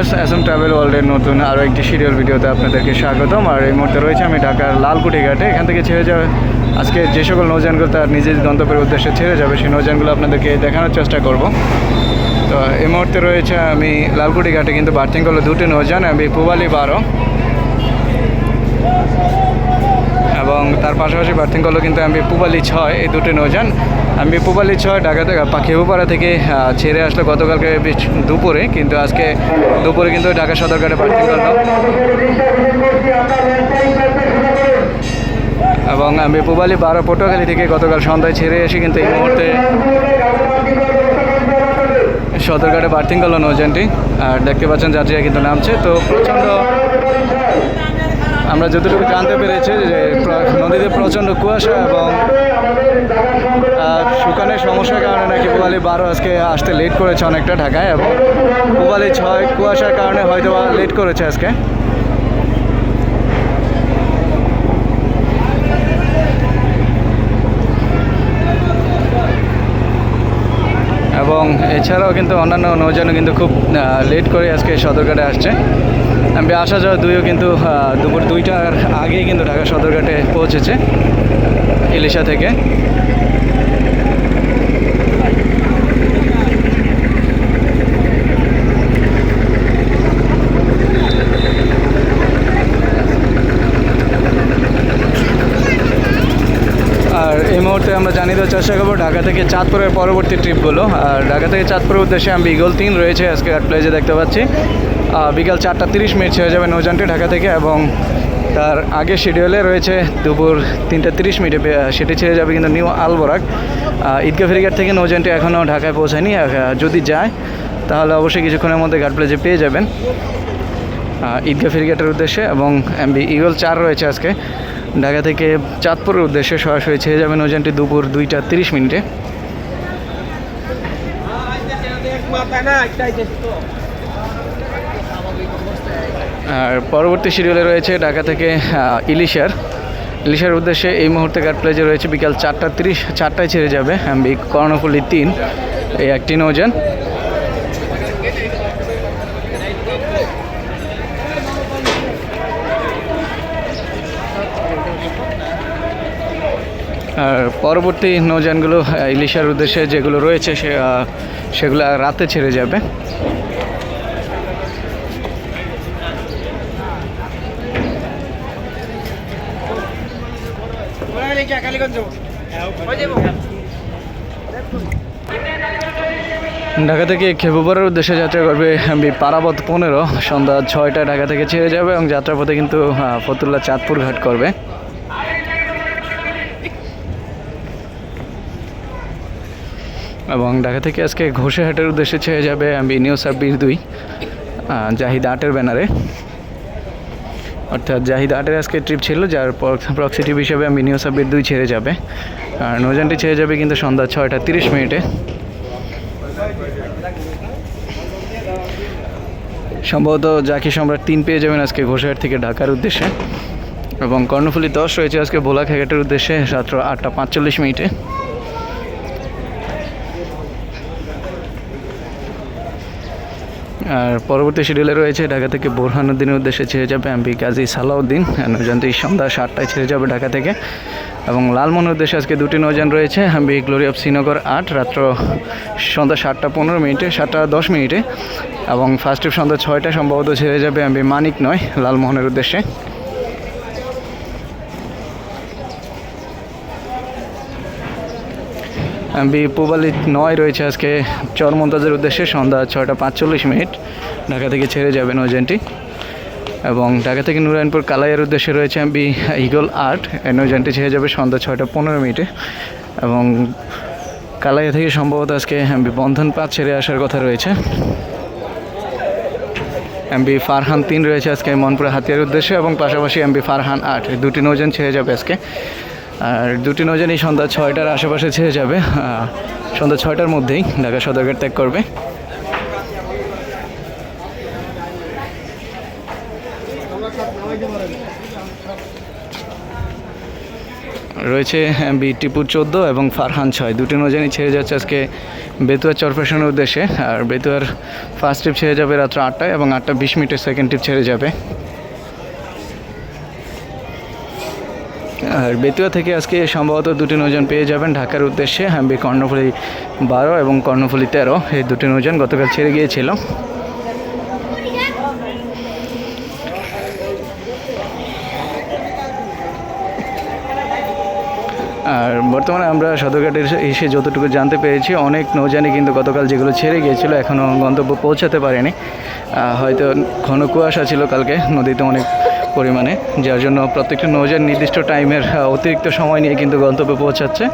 Viewers M travel ওয়ার্ল্ডের নতুন আরও একটি সিরিয়াল ভিডিওতে আপনাদেরকে স্বাগতম। আর এই মুহূর্তে রয়েছে আমি ঢাকার লালকুটি ঘাটে এখান থেকে ছেড়ে যাবে আজকে যে সকল নৌযানগুলো তার নিজের গন্তব্যের উদ্দেশ্যে ছেড়ে যাবে, সেই নৌযানগুলো আপনাদেরকে দেখানোর চেষ্টা করব। তো এই মুহূর্তে রয়েছে আমি লালকুটি ঘাটে কিন্তু বার্থিং করল দুটি নৌযান, আমি পুবালি বারো। এবং তার পাশাপাশি বার্থিং করল কিন্তু আমি পুবালি ছয়, এই দুটি নৌযান। আমি পুবালি ছয় ঢাকা থেকে খেবুপাড়া থেকে ছেড়ে আসলো গতকালকে দুপুরে, কিন্তু আজকে দুপুরে কিন্তু ঢাকা সদরঘাটে বার্থিং করল এবং আমি পুবালি বারো পটুয়াখালী থেকে গতকাল সন্ধ্যায় ছেড়ে এসে কিন্তু এই মুহূর্তে সদরঘাটে বার্থিং করল নৌযানটি। আর দেখতে পাচ্ছেন যাত্রীরা কিন্তু নামছে। তো প্রচণ্ড আমরা যতটুকু জানতে পেরেছি যে নদীতে প্রচণ্ড কুয়াশা এবং শুকানের সমস্যার কারণে নাকি পুবালি বারো আজকে আসতে লেট করেছে অনেকটা ঢাকায় এবং পুবালি ছয় কুয়াশার কারণে হয়তো লেট করেছে আজকে। এবং এছাড়াও কিন্তু অন্যান্য নৌযানও কিন্তু খুব লেট করে আজকে সদরঘাটে আসছে। আমি আসা যাওয়া দুইও কিন্তু দুপুর দুইটার আগেই কিন্তু ঢাকা সদরঘাটে পৌঁছেছে ইলিশা থেকে। আর এই মুহূর্তে আমরা জানিয়ে দেওয়ার চেষ্টা করব ঢাকা থেকে চাঁদপুরের পরবর্তী ট্রিপগুলো আর ঢাকা থেকে চাঁদপুরের উদ্দেশ্যে আমি বিগল তিন রয়েছে, আজকে আট প্লেজে দেখতে পাচ্ছি। বিকাল চারটা তিরিশ মিনিট ছেড়ে যাবে নৌযানটি ঢাকা থেকে এবং তার আগে শিডিউলে রয়েছে দুপুর তিনটা তিরিশ মিনিটে সেটি ছেড়ে যাবে কিন্তু নিউ আলবরাক। আহ, ঈদগাহ ফেরিঘাট থেকে নৌযানটি এখনও ঢাকায় পৌঁছায়নি যদি যায় তাহলে অবশ্যই কিছুক্ষণের মধ্যে ঘাট প্লেজে পেয়ে যাবেন। ঈদগা ফেরিঘাটের উদ্দেশ্যে এবং এমবি ইগল চার রয়েছে আজকে। ঢাকা থেকে চাঁদপুরের উদ্দেশ্যে সরাসরি ছেড়ে যাবে নৌযানটি দুপুর দুইটা তিরিশ মিনিটে। আর পরবর্তী শিডিউলে রয়েছে ঢাকা থেকে ইলিশার। ইলিশার উদ্দেশ্যে এই মুহূর্তে ঘাট প্লেজে রয়েছে বিকাল চারটা তিরিশ চারটায় ছেড়ে যাবে কর্ণফুলি তিন এই একটি নৌযান। আর পরবর্তী নৌযানগুলো আহ, ইলিশার উদ্দেশ্যে যেগুলো রয়েছে সে সেগুলো রাতে ছেড়ে যাবে। ঢাকা থেকে খেপুপাড়ার উদ্দেশ্যে যাত্রা করবে আমি পারাবত পনেরো। সন্ধ্যা ছয়টা ঢাকা থেকে ছেড়ে যাবে এবং যাত্রাপথে কিন্তু ফতুল্লা চাঁদপুর ঘাট করবে। এবং ঢাকা থেকে আজকে ঘোষেহাটের উদ্দেশ্যে ছেড়ে যাবে আমি নিউ সাব্বির দুই জাহিদ আটের ব্যানারে। অর্থাৎ জাহিদ আটের আজকে ট্রিপ ছিল, যার প্রক্সি ট্রিপ হিসেবে আমি নিউ সাব্বির দুই ছেড়ে যাবে। আর নৌজানটি ছেড়ে যাবে কিন্তু সন্ধ্যা ছয়টা তিরিশ মিনিটে। সম্ভবত জাকি সম্রাট তিন পেয়ে যাবেন আজকে ঘোষাহাট থেকে ঢাকার উদ্দেশ্যে। এবং কর্ণফুলি দশ রয়েছে আজকে ভোলা খেঘাটের উদ্দেশ্যে রাত্র আটটা পাঁচচল্লিশ মিনিটে। আর পরবর্তী শিডিউলে রয়েছে ঢাকা থেকে বোরহানুদ্দিনের উদ্দেশ্যে ছেড়ে যাবে এমপি কাজী সালাউদ্দিন। নৌযানটি সন্ধ্যা সাতটায় ছেড়ে যাবে ঢাকা থেকে। এবং লালমোহনের উদ্দেশ্যে আজকে দুটি নৌযান রয়েছে এমবি গ্লোরি অফ শ্রীনগর আট, রাত্র সন্ধ্যা সাতটা পনেরো মিনিটে, সাতটা দশ মিনিটে। এবং ফার্স্ট ট্রিপ সন্ধ্যা ছয়টা সম্ভবত ছেড়ে যাবে এমবি মানিক নয়, লালমোহনের উদ্দেশ্যে। এমবি পুবালি নয় রয়েছে আজকে চরমন্তাজের উদ্দেশ্যে, সন্ধ্যা ছয়টা পাঁচচল্লিশ মিনিট। ঢাকা থেকে ছেড়ে যাবেন নৌযানটি। এবং ঢাকা থেকে নুরায়নপুর কালাইয়ের উদ্দেশ্যে রয়েছে এমবি ইগল আর্ট। এই নৌযানটি ছেড়ে যাবে সন্ধ্যা ছয়টা পনেরো মিনিটে। এবং কালাইয়া থেকে সম্ভবত আজকে বন্ধন পাঁচ ছেড়ে আসার কথা রয়েছে। এমবি ফারহান তিন রয়েছে আজকে মনপুরা হাতিয়ার উদ্দেশ্যে এবং পাশাপাশি এমবি ফারহান আট। দুটি নৌযান ছেড়ে যাবে আজকে। আর দুটি নৌযানই সন্ধ্যা ছয়টার আশেপাশে ছেড়ে যাবে। সন্ধ্যা ছয়টার মধ্যেই ঢাকা সদরঘাট ত্যাগ করবে। রয়েছে বি টিপুর চোদ্দ এবং ফারহান ছয়। দুটি নৌজানই ছেড়ে যাচ্ছে আজকে বেতুয়ার চরফেশনের উদ্দেশ্যে। আর বেতুয়ার ফার্স্ট ট্রিপ ছেড়ে যাবে রাত্র আটটায় এবং আটটা বিশ মিনিটের সেকেন্ড ট্রিপ ছেড়ে যাবে। আর বেতুয়া থেকে আজকে সম্ভবত দুটি নৌযান পেয়ে যাবেন ঢাকার উদ্দেশ্যে। হ্যাম্বি কর্ণফুলি বারো এবং কর্ণফুলি তেরো। এই দুটি নৌযান গতকাল ছেড়ে গিয়েছিল। আর বর্তমানে আমরা সদরঘাটের এসে যতটুকু জানতে পেরেছি, অনেক নৌযানই কিন্তু গতকাল যেগুলো ছেড়ে গিয়েছিল, এখনও গন্তব্য পৌঁছাতে পারেনি। হয়তো ঘন কুয়াশা ছিল কালকে, নদীতে অনেক পরিমাণে, যার জন্য প্রত্যেকটা নৌযান নির্দিষ্ট টাইমের অতিরিক্ত সময় নিয়ে কিন্তু গন্তব্যে পৌঁছাচ্ছে।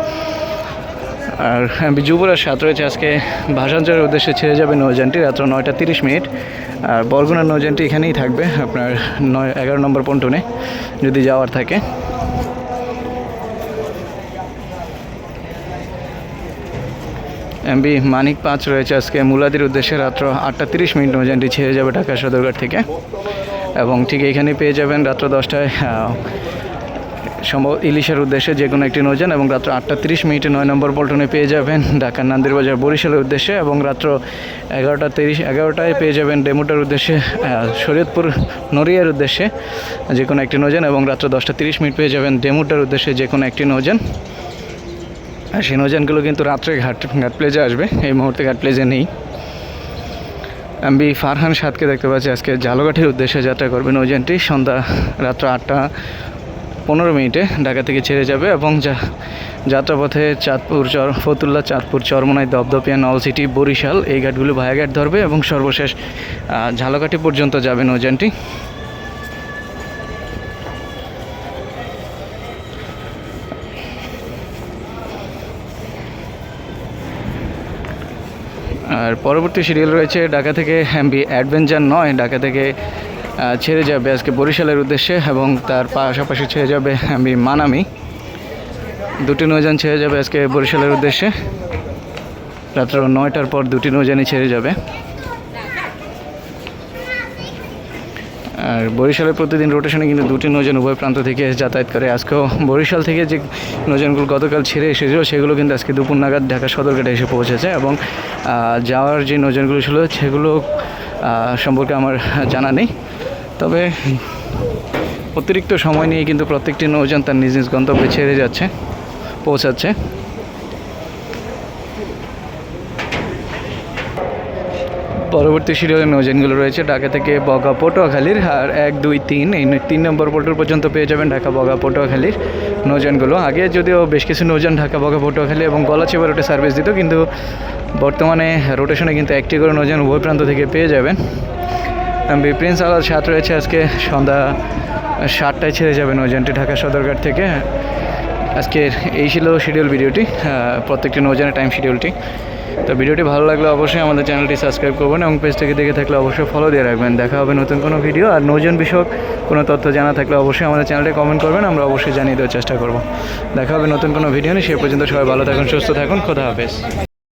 আর যুবরাজ সাত রয়েছে, আজকে ভাষাঞ্চলের উদ্দেশ্যে ছেড়ে যাবে নৌযানটি, রাত্র নয়টা তিরিশ মিনিট। আর বরগুনার নৌযানটি এখানেই থাকবে, আপনার নয়, এগারো নম্বর পন্টনে, যদি যাওয়ার থাকে। এমবি মানিক পাঁচ রয়েছে আজকে, মুলাদির উদ্দেশ্যে রাত্র আটটা তিরিশ মিনিট নৌযানটি ছেড়ে যাবে ঢাকা সদরঘাট থেকে। এবং ঠিক এখানে পেয়ে যাবেন রাত্র দশটায় সম্ভব ইলিশের উদ্দেশ্যে যে কোনো একটি নৌযান এবং রাত্র আটটা তিরিশ মিনিটে নয় নম্বর পল্টনে পেয়ে যাবেন ঢাকার নান্দিরবাজার বরিশালের উদ্দেশ্যে এবং রাত্র এগারোটা তিরিশ, এগারোটায় পেয়ে যাবেন ডেমুটার উদ্দেশ্যে শরীয়তপুর নড়িয়ার উদ্দেশ্যে যে কোনো একটি নৌযান এবং রাত্র দশটা তিরিশ মিনিট পেয়ে যাবেন ডেমুটার উদ্দেশ্যে যে কোনো একটি নৌযান। আর সেই নৌযানগুলো কিন্তু রাত্রে ঘাট ঘাট প্লেজে আসবে, এই মুহূর্তে ঘাট প্লেজে নেই। আমি ফারহান সাদকে দেখতে পাচ্ছি। আজকে ঝালকাঠির উদ্দেশ্যে যাত্রা করবে নৌযানটি। সন্ধ্যা রাত্র আটটা পনেরো মিনিটে ঢাকা থেকে ছেড়ে যাবে এবং যা- যাত্রাপথে চাঁদপুর চর ফতুল্লা, চাঁদপুর চরমনাই, দপদপিয়া নলসিটি বরিশাল এই ঘাটগুলো ভায়াঘাট ধরবে এবং সর্বশেষ ঝালকাঠি পর্যন্ত যাবে নৌযানটি। আর পরবর্তী সিরিয়াল রয়েছে ঢাকা থেকে হ্যাম্বি অ্যাডভেঞ্চার নয়। ঢাকা থেকে ছেড়ে যাবে আজকে বরিশালের উদ্দেশ্যে এবং তার পাশাপাশি ছেড়ে যাবে হ্যাম্বি মানামি। দুটি নৌজান ছেড়ে যাবে আজকে বরিশালের উদ্দেশ্যে। রাত্র নয়টার পর দুটি নৌজানই ছেড়ে যাবে। আর বরিশালের প্রতিদিন রোটেশনে কিন্তু দুটি নৌযান উভয় প্রান্ত থেকে যাতায়াত করে। আজকেও বরিশাল থেকে যে নৌযানগুলো গতকাল ছেড়ে এসেছিল, সেগুলো কিন্তু আজকে দুপুর নাগাদ ঢাকা সদরঘাটে এসে পৌঁছেছে এবং যাওয়ার যে নৌযানগুলো ছিল, সেগুলো সম্পর্কে আমার জানা নেই। তবে অতিরিক্ত সময় নিয়ে কিন্তু প্রত্যেকটি নৌযান তার নিজ নিজ গন্তব্যে ছেড়ে যাচ্ছে, পৌঁছাচ্ছে। পরবর্তী সিরিয়ালের নৌযানগুলো রয়েছে, ঢাকা থেকে বগা পটুয়াখালীর, আর এক, দুই, তিন, এই তিন নম্বর পোর্টাল পর্যন্ত পেয়ে যাবেন ঢাকা বগা পটুয়াখালীর নৌযানগুলো। আগে যদিও বেশ কিছু নৌযান ঢাকা বগা পটুয়াখালী এবং গলাচিপা রুটে সার্ভিস দিত, কিন্তু বর্তমানে রোটেশনে কিন্তু একটি করে নৌযান উভয় প্রান্ত থেকে পেয়ে যাবেন। এমবি প্রিন্স আলার সাত রয়েছে আজকে, সন্ধ্যা সাতটায় ছেড়ে যাবে নৌযানটি ঢাকা সদরঘাট থেকে। আজকের এই ছিল শিডিউল ভিডিওটি প্রত্যেকটি নৌযানের টাইম শিডিউলটি তো ভিডিওটি ভালো লাগলে অবশ্যই আমাদের চ্যানেলটি সাবস্ক্রাইব করবেন এবং পেজটাকে দেখে থাকলে অবশ্যই ফলো দিয়ে রাখবেন। দেখা হবে নতুন কোনো ভিডিও আর নৌজন বিষয়ক কোনো তথ্য জানা থাকলে অবশ্যই আমাদের চ্যানেলে কমেন্ট করবেন, আমরা অবশ্যই জানিয়ে দেওয়ার চেষ্টা করব। দেখা হবে নতুন কোনো ভিডিও নিয়ে। সে পর্যন্ত সবাই ভালো থাকুন, সুস্থ থাকুন। খোদা হাফেজ।